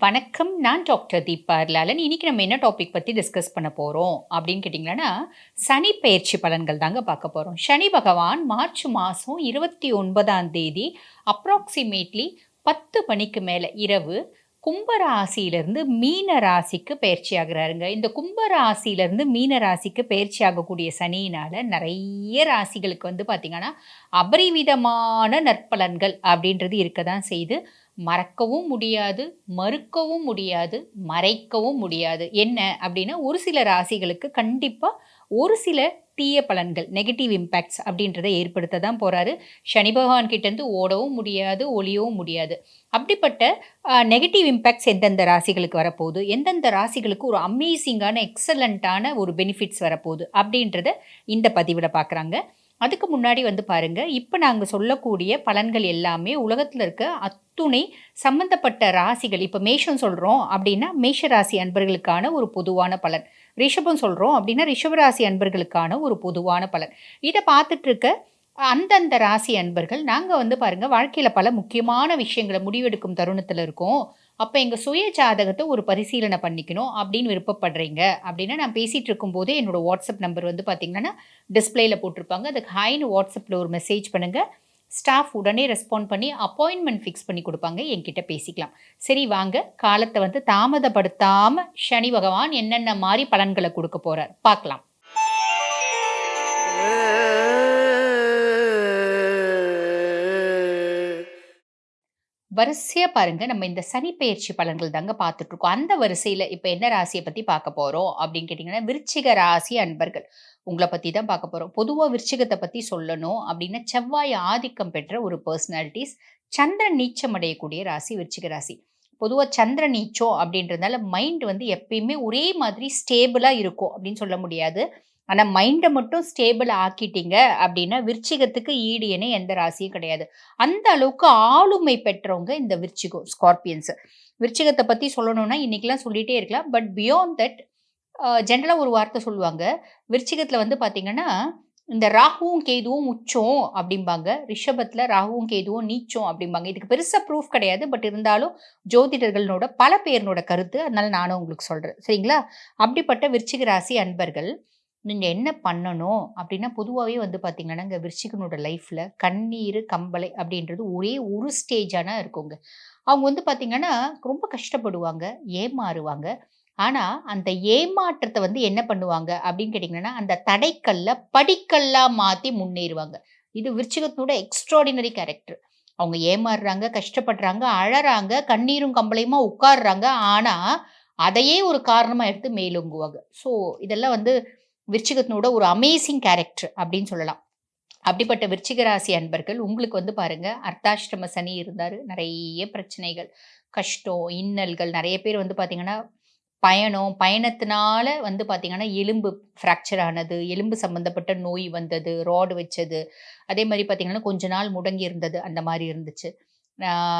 வணக்கம். நான் டாக்டர் தீபா லாலன். இன்னைக்கு நம்ம என்ன டாபிக் பற்றி டிஸ்கஸ் பண்ண போகிறோம் அப்படின்னு கேட்டிங்கன்னா சனி பயிற்சி பலன்கள் தாங்க பார்க்க போகிறோம் சனி பகவான் மார்ச் மாதம் இருபத்தி ஒன்பதாம் தேதி அப்ராக்ஸிமேட்லி 10 மணிக்கு மேலே இரவு கும்ப ராசியிலிருந்து மீன ராசிக்கு பயிற்சி ஆகிறாருங்க இந்த கும்ப ராசியிலிருந்து மீன ராசிக்கு பயிற்சி ஆகக்கூடிய சனியினால் நிறைய ராசிகளுக்கு வந்து பார்த்திங்கன்னா அபரிவிதமான நற்பலன்கள் அப்படின்றது இருக்க தான் செய்து மறக்கவும் முடியாது, மறுக்கவும் முடியாது, மறைக்கவும் முடியாது. என்ன அப்படின்னா, ஒரு சில ராசிகளுக்கு கண்டிப்பாக ஒரு சில தீய பலன்கள், நெகட்டிவ் இம்பேக்ட்ஸ் அப்படின்றத ஏற்படுத்த தான் போகிறாரு சனி பகவான் கிட்டேருந்து ஓடவும் முடியாது, ஒளியவும் முடியாது. அப்படிப்பட்ட நெகட்டிவ் இம்பேக்ட்ஸ் எந்தெந்த ராசிகளுக்கு வரப்போகுது, எந்தெந்த ராசிகளுக்கு ஒரு அமேசிங்கான, எக்ஸலண்ட்டான ஒரு பெனிஃபிட்ஸ் வரப்போகுது அப்படின்றத இந்த பதிவில் பார்க்குறாங்க. அதுக்கு முன்னாடி வந்து பாருங்க, இப்போ நாங்கள் சொல்லக்கூடிய பலன்கள் எல்லாமே உலகத்தில் இருக்க அத்துணை சம்பந்தப்பட்ட ராசிகள் இப்போ மேஷம் சொல்கிறோம் அப்படின்னா, மேஷ ராசி அன்பர்களுக்கான ஒரு பொதுவான பலன். ரிஷபம் சொல்கிறோம் அப்படின்னா, ரிஷபராசி அன்பர்களுக்கான ஒரு பொதுவான பலன். இதை பார்த்துட்டு இருக்க அந்தந்த ராசி அன்பர்கள், நாங்கள் வந்து பாருங்கள் வாழ்க்கையில் பல முக்கியமான விஷயங்களை முடிவெடுக்கும் தருணத்தில் இருக்கோம். அப்போ எங்கள் சுய ஜாதகத்தை ஒரு பரிசீலனை பண்ணிக்கணும் அப்படின்னு விருப்பப்படுறீங்க அப்படின்னா, நான் பேசிகிட்டு இருக்கும்போதே என்னோட வாட்ஸ்அப் நம்பர் வந்து பார்த்தீங்கன்னா, டிஸ்பிளேயில் போட்டிருப்பாங்க. அதுக்கு ஹாய்னு வாட்ஸ்அப்பில் ஒரு மெசேஜ் பண்ணுங்கள் ஸ்டாஃப் உடனே ரெஸ்பாண்ட் பண்ணி அப்பாயின்மெண்ட் ஃபிக்ஸ் பண்ணி கொடுப்பாங்க என்கிட்ட பேசிக்கலாம். சரி வாங்க, காலத்தை வந்து தாமதப்படுத்தாமல் சனி பகவான் என்னென்ன மாதிரி பலன்களை கொடுக்க போகிறார் பார்க்கலாம். வரிசையாக பாருங்கள் நம்ம இந்த சனி பயிற்சி பலன்கள் தாங்க பார்த்துட்ருக்கோம் அந்த வரிசையில் இப்போ என்ன ராசியை பற்றி பார்க்க போகிறோம் அப்படின்னு கேட்டிங்கன்னா விருச்சிக ராசி அன்பர்கள். உங்களை பற்றி தான் பார்க்க போகிறோம் பொதுவாக விருச்சிகத்தை பற்றி சொல்லணும் அப்படின்னா, செவ்வாய் ஆதிக்கம் பெற்ற ஒரு பர்சனாலிட்டிஸ் சந்திரன் நீச்சம் அடையக்கூடிய ராசி விருச்சிக ராசி. பொதுவாக சந்திர நீச்சம் அப்படின்றதுனால மைண்ட் வந்து எப்பயுமே ஒரே மாதிரி ஸ்டேபிளாக இருக்கும் அப்படின்னு சொல்ல முடியாது. ஆனால் மைண்டை மட்டும் ஸ்டேபிள் ஆக்கிட்டீங்க அப்படின்னா, விருச்சிகத்துக்கு ஈடு இணை எந்த ராசியும் கிடையாது. அந்த அளவுக்கு ஆளுமை பெற்றவங்க இந்த விருச்சிகம், ஸ்கார்பியன்ஸ். விருச்சிகத்தை பற்றி சொல்லணும்னா இன்னைக்கெல்லாம் சொல்லிகிட்டே இருக்கலாம். பட் பியாண்ட் தட் ஜென்ரலாக ஒரு வார்த்தை சொல்லுவாங்க. விருச்சிகத்தில் வந்து பார்த்தீங்கன்னா, இந்த ராகுவும், கேதுவும் உச்சம் அப்படிம்பாங்க. ரிஷபத்தில் ராகுவும், கேதுவும் நீச்சம் அப்படிம்பாங்க. இதுக்கு பெருசாக ப்ரூஃப் கிடையாது. பட் இருந்தாலும் ஜோதிடர்களோட பல பேரினோட கருத்து. அதனால நானும் உங்களுக்கு சொல்கிறேன் சரிங்களா? அப்படிப்பட்ட விருச்சிக ராசி அன்பர்கள், நீங்கள் என்ன பண்ணணும் அப்படின்னா, பொதுவாகவே வந்து பார்த்தீங்கன்னா, இங்கே விருச்சிகனோட லைஃப்பில் கண்ணீர் கம்பளை அப்படின்றது ஒரே ஒரு ஸ்டேஜான இருக்குங்க. அவங்க வந்து பார்த்தீங்கன்னா, ரொம்ப கஷ்டப்படுவாங்க, ஏமாறுவாங்க. ஆனால் அந்த ஏமாற்றத்தை வந்து என்ன பண்ணுவாங்க அப்படின்னு கேட்டிங்கன்னா அந்த தடைக்கல்ல படிக்கல்லாக மாற்றி முன்னேறுவாங்க. இது விருச்சிகத்தினோட எக்ஸ்ட்ராடினரி கேரக்டர். அவங்க ஏமாறுறாங்க, கஷ்டப்படுறாங்க, அழறாங்க, கண்ணீரும் கம்பளையுமா உட்காடுறாங்க ஆனால் அதையே ஒரு காரணமாக எடுத்து மேலோங்குவாங்க. ஸோ, இதெல்லாம் வந்து விருச்சிகத்தினோட ஒரு அமேசிங் கேரக்டர் அப்படின்னு சொல்லலாம். அப்படிப்பட்ட விருச்சிக ராசி அன்பர்கள் உங்களுக்கு வந்து பாருங்க, அர்த்தாஷ்டம சனி இருந்தார் நிறைய பிரச்சனைகள், கஷ்டம், இன்னல்கள் நிறைய பேர் வந்து பார்த்தீங்கன்னா, பயணம், பயணத்தினால வந்து பார்த்தீங்கன்னா, எலும்பு ஃப்ராக்சர் ஆனது, எலும்பு சம்மந்தப்பட்ட நோய் வந்தது, ராடு வச்சது. அதே மாதிரி பார்த்தீங்கன்னா, கொஞ்ச நாள் முடங்கி இருந்தது. அந்த மாதிரி இருந்துச்சு.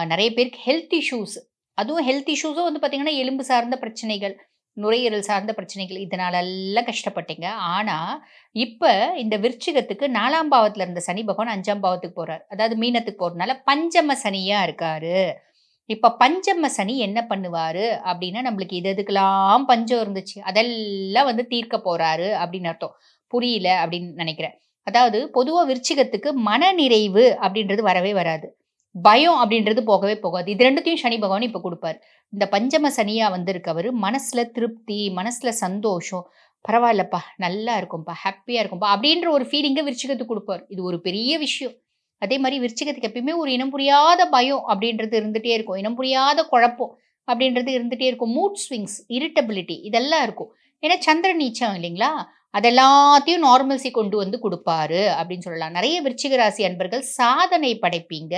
நிறைய பேருக்கு ஹெல்த் இஷ்யூஸ் அதுவும் ஹெல்த் இஷ்யூஸும் வந்து பார்த்தீங்கன்னா, எலும்பு சார்ந்த பிரச்சனைகள், நுரையீரல் சார்ந்த பிரச்சனைகள் இதனாலெல்லாம் கஷ்டப்பட்டீங்க. ஆனால் இப்போ இந்த விருச்சிகத்துக்கு நாலாம் பாவத்தில் இருந்த சனி பகவான் அஞ்சாம் பாவத்துக்கு போகிறார் அதாவது மீனத்துக்கு போகிறதுனால பஞ்சம சனியாக இருக்கார் இப்போ பஞ்சம சனி என்ன பண்ணுவார் அப்படின்னா, நம்மளுக்கு இது எதுக்கெல்லாம் பஞ்சம் இருந்துச்சு, அதெல்லாம் வந்து தீர்க்க போகிறாரு அப்படின்னு அர்த்தம். புரியல அப்படின்னு நினைக்கிறேன் அதாவது பொதுவாக விருச்சிகத்துக்கு மனநிறைவு அப்படின்றது வரவே வராது. பயம் அப்படின்றது போகவே போகாது. இது ரெண்டுத்தையும் சனி பகவான் இப்போ கொடுப்பார் இந்த பஞ்சம சனியாக வந்திருக்கவர் மனசில் திருப்தி, மனசில் சந்தோஷம், பரவாயில்லப்பா, நல்லா இருக்கும்ப்பா ஹாப்பியாக இருக்கும்ப்பா அப்படின்ற ஒரு ஃபீலிங்கை விருச்சிகத்துக்கு கொடுப்பார் இது ஒரு பெரிய விஷயம். அதே மாதிரி விருச்சிகத்துக்கு எப்பயுமே ஒரு இனம் புரியாத பயம் அப்படின்றது இருந்துகிட்டே இருக்கும். இனம் புரியாத குழப்பம் அப்படின்றது இருந்துகிட்டே இருக்கும். மூட் ஸ்விங்ஸ், இரிட்டபிலிட்டி இதெல்லாம் இருக்கும். ஏன்னா சந்திரன் நீச்சம் இல்லைங்களா? அதெல்லாத்தையும் நார்மல்சி கொண்டு வந்து கொடுப்பாரு அப்படின்னு சொல்லலாம். நிறைய விருச்சிக ராசி அன்பர்கள் சாதனை படைப்பீங்க.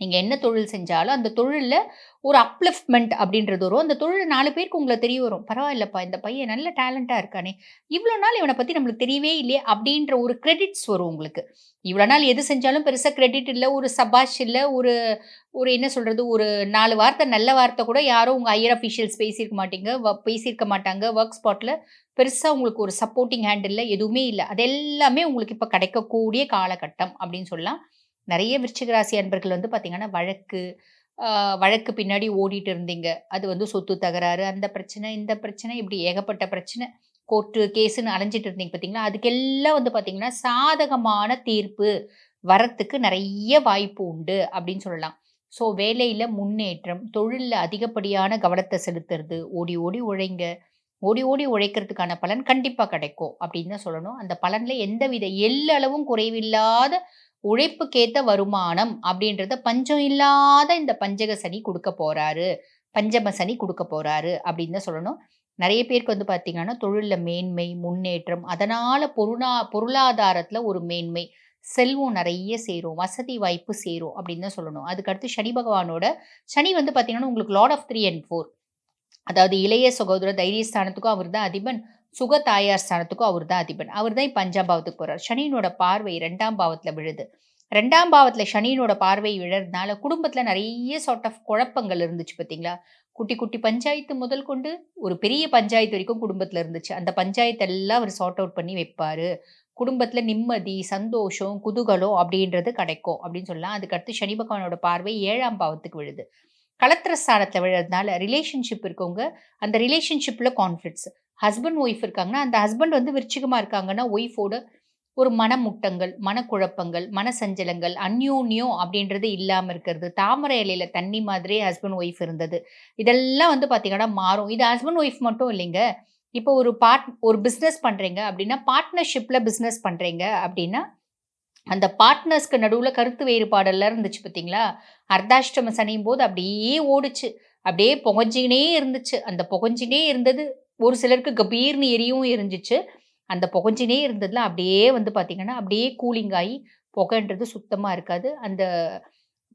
நீங்கள் என்ன தொழில் செஞ்சாலும், அந்த தொழிலில் ஒரு அப்லிஃப்ட்மெண்ட் அப்படின்றது வரும். அந்த தொழில் நாலு பேருக்கு உங்களை தெரிய வரும். பரவாயில்லப்பா, இந்த பையன் நல்ல டேலண்ட்டாக இருக்கானே! இவ்வளோ நாள் இவனை பற்றி நம்மளுக்கு தெரியவே இல்லையே! அப்படின்ற ஒரு கிரெடிட்ஸ் வரும் உங்களுக்கு. இவ்வளோ நாள் எது செஞ்சாலும் பெருசாக கிரெடிட் இல்லை ஒரு சபாஷ் இல்லை ஒரு ஒரு என்ன சொல்கிறது ஒரு நாலு வார்த்தை நல்ல வார்த்தை கூட யாரும் உங்கள் ஹையர் அஃபிஷியல்ஸ் பேசியிருக்க மாட்டீங்க. பேசியிருக்க மாட்டாங்க. ஒர்க் ஸ்பாட்டில் பெருசாக உங்களுக்கு ஒரு சப்போர்ட்டிங் ஹேண்ட் எதுவுமே இல்லை அது எல்லாமே உங்களுக்கு இப்போ கிடைக்கக்கூடிய காலகட்டம் அப்படின்னு சொல்லலாம். நிறைய விருச்சிகராசி அன்பர்கள் வந்து பார்த்திங்கன்னா வழக்கு, வழக்கு பின்னாடி ஓடிட்டு இருந்தீங்க. அது வந்து சொத்து தகராறு, அந்த பிரச்சனை, இந்த பிரச்சனை இப்படி ஏகப்பட்ட பிரச்சனை. கோர்ட்டு, கேஸுன்னு அலைஞ்சிட்டு இருந்தீங்க பார்த்தீங்களா? அதுக்கெல்லாம் வந்து பார்த்தீங்கன்னா, சாதகமான தீர்ப்பு வரத்துக்கு நிறைய வாய்ப்பு உண்டு அப்படின்னு சொல்லலாம். ஸோ வேலையில் முன்னேற்றம், தொழிலில் அதிகப்படியான கவனத்தை செலுத்துறது, ஓடி ஓடி உழைங்க. ஓடி ஓடி உழைக்கிறதுக்கான பலன் கண்டிப்பாக கிடைக்கும் அப்படின்னு தான் சொல்லணும். அந்த பலனில் எந்தவித எல்லளவும் குறைவில்லாத உழைப்புக்கேத்த வருமானம் அப்படின்றத பஞ்சம் இல்லாத இந்த பஞ்சக சனி கொடுக்க போறாரு. பஞ்சம சனி கொடுக்க போறாரு அப்படின்னு தான் சொல்லணும். நிறைய பேருக்கு வந்து பார்த்தீங்கன்னா, தொழிலில் மேன்மை, முன்னேற்றம், அதனால பொருளா பொருளாதாரத்தில் ஒரு மேன்மை, செல்வம் நிறைய சேரும், வசதி வாய்ப்பு சேரும் அப்படின்னு தான் சொல்லணும். அதுக்கடுத்து சனி பகவானோட சனி வந்து பார்த்தீங்கன்னா, உங்களுக்கு lord of three and four அதாவது இளைய சகோதர தைரியஸ்தானத்துக்கும் அவர் தான் அதிபன். சுக தாயார் ஸ்தானத்துக்கும் அவர் தான் அதிபன். அவர் தான் இப்ப 5ஆம் பாவத்துக்கு போகிறார் சனியினோட பார்வை ரெண்டாம் பாவத்தில் விழுது. ரெண்டாம் பாவத்தில் சனியினோட பார்வை விழறதுனால குடும்பத்தில் நிறைய சார்ட் ஆஃப் குழப்பங்கள் இருந்துச்சு பார்த்தீங்களா? குட்டி குட்டி பஞ்சாயத்து முதல் கொண்டு ஒரு பெரிய பஞ்சாயத்து வரைக்கும் குடும்பத்தில் இருந்துச்சு. அந்த பஞ்சாயத்தெல்லாம் அவர் சார்ட் அவுட் பண்ணி வைப்பார் குடும்பத்தில் நிம்மதி, சந்தோஷம், குதூகலம் அப்படின்றது கிடைக்கும் அப்படின்னு சொல்லலாம். அதுக்கடுத்து சனி பகவானோட பார்வை ஏழாம் பாவத்துக்கு விழுது. களத்திர ஸ்தானத்தில் விழுறதுனால ரிலேஷன்ஷிப் இருக்கவங்க, அந்த ரிலேஷன்ஷிப்பில் கான்ஃப்ளிக்ஸ் ஹஸ்பண்ட், ஒய்ஃப் இருக்காங்கன்னா, அந்த ஹஸ்பண்ட் வந்து விருச்சிகமாக இருக்காங்கன்னா, ஒய்ஃபோட ஒரு மனமுட்டங்கள், மனக்குழப்பங்கள், மனசஞ்சலங்கள், அந்யோன்யம் அப்படின்றது இல்லாமல் இருக்கிறது. தாமரை இலையில தண்ணி மாதிரியே ஹஸ்பண்ட், ஒய்ஃப் இருந்தது. இதெல்லாம் வந்து பார்த்தீங்கன்னா மாறும். இது ஹஸ்பண்ட், ஒய்ஃப் மட்டும் இல்லைங்க. இப்போ ஒரு பார்ட் ஒரு பிஸ்னஸ் பண்ணுறீங்க அப்படின்னா, பார்ட்னர்ஷிப்பில் பிஸ்னஸ் பண்ணுறீங்க அப்படின்னா, அந்த பார்ட்னர்ஸ்க்கு நடுவில் கருத்து வேறுபாடெல்லாம் இருந்துச்சு பார்த்தீங்களா? அர்த்தாஷ்டம சனியும்போது அப்படியே ஓடுச்சு. அப்படியே புகஞ்சுக்கினே இருந்துச்சு. அந்த புகஞ்சினே இருந்தது ஒரு சிலருக்கு கபீர்னு எரியவும் எரிஞ்சிச்சு அந்த புகஞ்சினே இருந்ததுல அப்படியே வந்து பார்த்தீங்கன்னா, அப்படியே கூலிங் ஆகி புகைன்றது சுத்தமாக இருக்காது. அந்த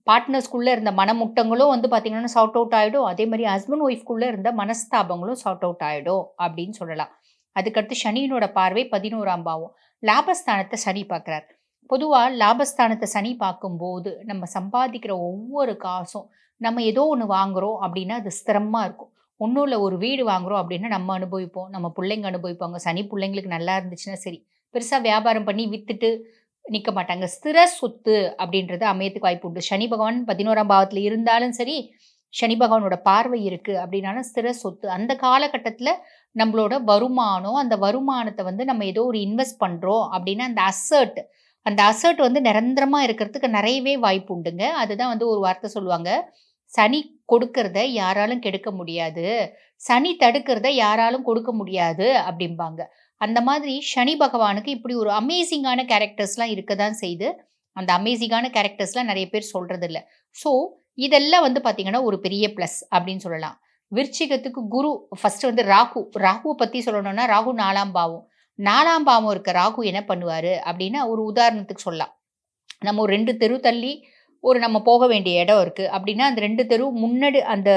பார்ட்னர்ஸ்குள்ளே இருந்த மனமுட்டங்களும் வந்து பார்த்தீங்கன்னா, சார்ட் அவுட் ஆகிடும் அதே மாதிரி ஹஸ்பண்ட், ஒய்ஃப்குள்ளே இருந்த மனஸ்தாபங்களும் சார்ட் அவுட் ஆகிடும் அப்படின்னு சொல்லலாம். அதுக்கடுத்து சனியினோட பார்வை 11ஆம் பாவம். லாபஸ்தானத்தை சனி பார்க்குறார். பொதுவாக லாபஸ்தானத்தை சனி பார்க்கும்போது, நம்ம சம்பாதிக்கிற ஒவ்வொரு காசும், நம்ம ஏதோ ஒன்று வாங்குறோம் அப்படின்னா, அது ஸ்திரமாக இருக்கும். ஒன்றும் ஒரு வீடு வாங்குறோம் அப்படின்னா நம்ம அனுபவிப்போம். நம்ம பிள்ளைங்க அனுபவிப்பாங்க. சனி பிள்ளைங்களுக்கு நல்லா இருந்துச்சுன்னா சரி. பெருசாக வியாபாரம் பண்ணி விற்றுட்டு நிற்க மாட்டாங்க. ஸ்திர சொத்து அப்படின்றது அமையத்துக்கு வாய்ப்பு உண்டு. சனி பகவான் பதினோராம் பாவத்தில் இருந்தாலும் சரி, சனி பகவானோட பார்வை இருக்குது அப்படின்னாலும் ஸ்திர சொத்து. அந்த காலகட்டத்தில் நம்மளோட வருமானம், அந்த வருமானத்தை வந்து நம்ம ஏதோ ஒரு இன்வெஸ்ட் பண்ணுறோம் அப்படின்னா, அந்த அசர்ட் அந்த அசர்ட் வந்து நிரந்தரமாக இருக்கிறதுக்கு நிறையவே வாய்ப்பு உண்டுங்க. அதுதான் வந்து ஒரு வார்த்தை சொல்லுவாங்க. சனி கொடுக்கிறத யாராலும் கெடுக்க முடியாது. சனி தடுக்கிறத யாராலும் கொடுக்க முடியாது அப்படிம்பாங்க. அந்த மாதிரி சனி பகவானுக்கு இப்படி ஒரு அமேசிங்கான கேரக்டர்ஸ்லாம் இருக்க தான் செய்யுது. அந்த அமேசிங்கான கேரக்டர்ஸ்லாம் நிறைய பேர் சொல்றதில்ல. ஸோ இதெல்லாம் வந்து பார்த்திங்கன்னா ஒரு பெரிய ப்ளஸ் அப்படின்னு சொல்லலாம். விருச்சிகத்துக்கு குரு ஃபர்ஸ்ட் வந்து ராகு. ராகுவை பற்றி சொல்லணும்னா, ராகு நாலாம் பாவம். நாலாம் பாவம் இருக்க ராகு என்ன பண்ணுவார் அப்படின்னா, ஒரு உதாரணத்துக்கு சொல்லலாம். நம்ம ஒரு ரெண்டு தெரு தள்ளி ஒரு நம்ம போக வேண்டிய இடம் இருக்குது அப்படின்னா, அந்த ரெண்டு தெரு முன்னாடி அந்த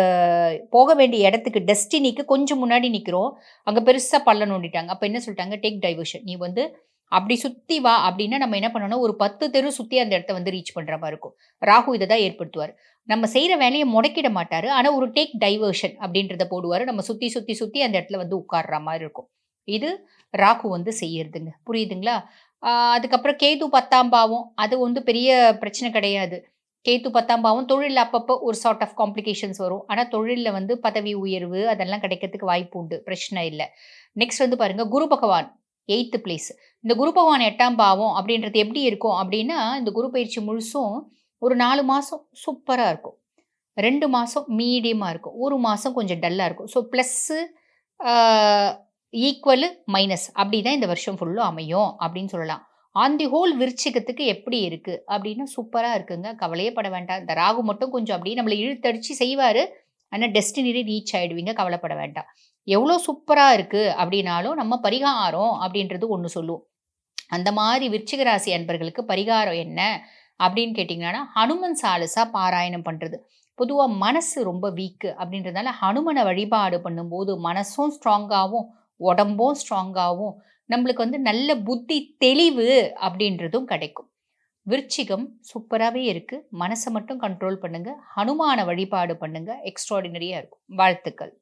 போக வேண்டிய இடத்துக்கு டெஸ்டினிக்கு கொஞ்சம் முன்னாடி நிற்கிறோம் அங்கே பெருசாக பள்ளம் நோண்டிட்டாங்க. அப்போ என்ன சொல்லிட்டாங்க, டேக் டைவர்ஷன். நீ வந்து அப்படி சுற்றி வா அப்படின்னா, நம்ம என்ன பண்ணணும், ஒரு 10 தெரு சுற்றி அந்த இடத்த வந்து ரீச் பண்ணுற மாதிரி இருக்கும். ராகு இதை தான் ஏற்படுத்துவார் நம்ம செய்கிற வேலையை முடக்கிட மாட்டார் ஆனால் ஒரு டேக் டைவர்ஷன் அப்படின்றத போடுவார் நம்ம சுற்றி சுற்றி சுற்றி அந்த இடத்துல வந்து உட்கார்ற மாதிரி இருக்கும். இது ராகு வந்து செய்யறதுங்க. புரியுதுங்களா? அதுக்கப்புறம் கேது 10ஆம் பாவம். அது வந்து பெரிய பிரச்சனை கிடையாது. கேத்து பத்தாம் பாவம் தொழில்ல அப்பப்போ ஒரு சார்ட் ஆஃப் காம்ப்ளிகேஷன்ஸ் வரும். ஆனால் தொழிலில் வந்து பதவி உயர்வு அதெல்லாம் கிடைக்கிறதுக்கு வாய்ப்பு உண்டு. பிரச்சனை இல்லை நெக்ஸ்ட் வந்து பாருங்க குரு பகவான் எயித்து பிளேஸ். இந்த குரு பகவான் எட்டாம் பாவம் அப்படின்றது எப்படி இருக்கும் அப்படின்னா, இந்த குரு பயிற்சி முழுசும் ஒரு நாலு மாதம் சூப்பராக இருக்கும். ரெண்டு மாதம் மீடியமாக இருக்கும். ஒரு மாதம் கொஞ்சம் டல்லாக இருக்கும். ஸோ ப்ளஸ்ஸு ஈக்குவலு, மைனஸ் அப்படி தான் இந்த வருஷம் ஃபுல்லும் அமையும் அப்படின்னு சொல்லலாம். ஆன் தி ஹோல் விருச்சிகத்துக்கு எப்படி இருக்கு அப்படின்னு சூப்பராக இருக்குங்க. கவலையே பட வேண்டாம். இந்த ராகு மட்டும் கொஞ்சம் அப்படியே நம்மளை இழுத்தடிச்சு செய்வார் ஆனால் டெஸ்டினரி ரீச் ஆகிடுவீங்க கவலைப்பட வேண்டாம். எவ்வளோ சூப்பராக இருக்கு அப்படின்னாலும், நம்ம பரிகாரம் அப்படின்றது ஒன்று சொல்லுவோம். அந்த மாதிரி விருச்சிக ராசி அன்பர்களுக்கு பரிகாரம் என்ன அப்படின்னு கேட்டிங்கன்னா ஹனுமன் சாலிசா பாராயணம் பண்ணுறது பொதுவாக மனசு ரொம்ப வீக்கு அப்படின்றதுனால ஹனுமனை வழிபாடு பண்ணும்போது மனசும் ஸ்ட்ராங்காகவும் உடம்பும் ஸ்ட்ராங்காகவும் நம்மளுக்கு வந்து நல்ல புத்தி தெளிவு அப்படின்றதும் கிடைக்கும். விருச்சிகம் சூப்பராகவே இருக்கு. மனசை மட்டும் கண்ட்ரோல் பண்ணுங்க. ஹனுமான வழிபாடு பண்ணுங்க. எக்ஸ்ட்ராடினரியாக இருக்கும். வாழ்த்துக்கள்.